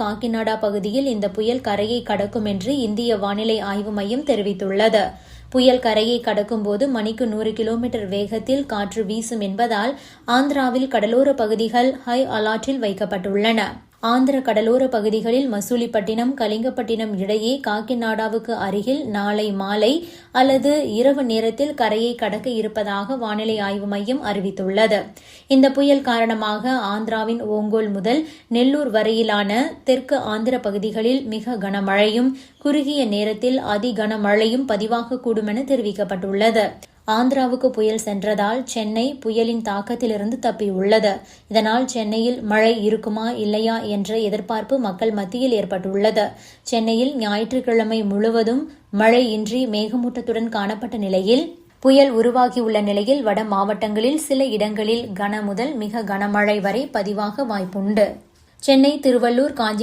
காக்கிநாடா பகுதியில் இந்த புயல் கரையை கடக்கும் என்று இந்திய வானிலை ஆய்வு மையம் தெரிவித்துள்ளது. புயல் கரையை கடக்கும்போது மணிக்கு நூறு கிலோமீட்டர் வேகத்தில் காற்று வீசும் என்பதால் ஆந்திராவில் கடலோர பகுதிகள் ஹை அலர்ட்டில் வைக்கப்பட்டுள்ளன. ஆந்திர கடலோர பகுதிகளில் மசூலிப்பட்டினம் கலிங்கப்பட்டினம் இடையே காக்கிநாடாவுக்கு அருகில் நாளை மாலை அல்லது இரவு நேரத்தில் கரையை கடக்க இருப்பதாக வானிலை ஆய்வு மையம் அறிவித்துள்ளது. இந்த புயல் காரணமாக ஆந்திராவின் ஓங்கோல் முதல் நெல்லூர் வரையிலான தெற்கு ஆந்திர பகுதிகளில் மிக கனமழையும் குறுகிய நேரத்தில் அதி கனமழையும் பதிவாகக்கூடும் என தெரிவிக்கப்பட்டுள்ளது. ஆந்திராவுக்கு புயல் சென்றதால் சென்னை புயலின் தாக்கத்திலிருந்து தப்பியுள்ளது. இதனால் சென்னையில் மழை இருக்குமா இல்லையா என்ற எதிர்பார்ப்பு மக்கள் மத்தியில் ஏற்பட்டுள்ளது. சென்னையில் ஞாயிற்றுக்கிழமை முழுவதும் மழையின்றி மேகமூட்டத்துடன் காணப்பட்ட நிலையில் புயல் உருவாகியுள்ள நிலையில் வட மாவட்டங்களில் சில இடங்களில் கன முதல் மிக கனமழை வரை பதிவாக வாய்ப்புண்டு. சென்னை திருவள்ளூர் காஞ்சிபுரம்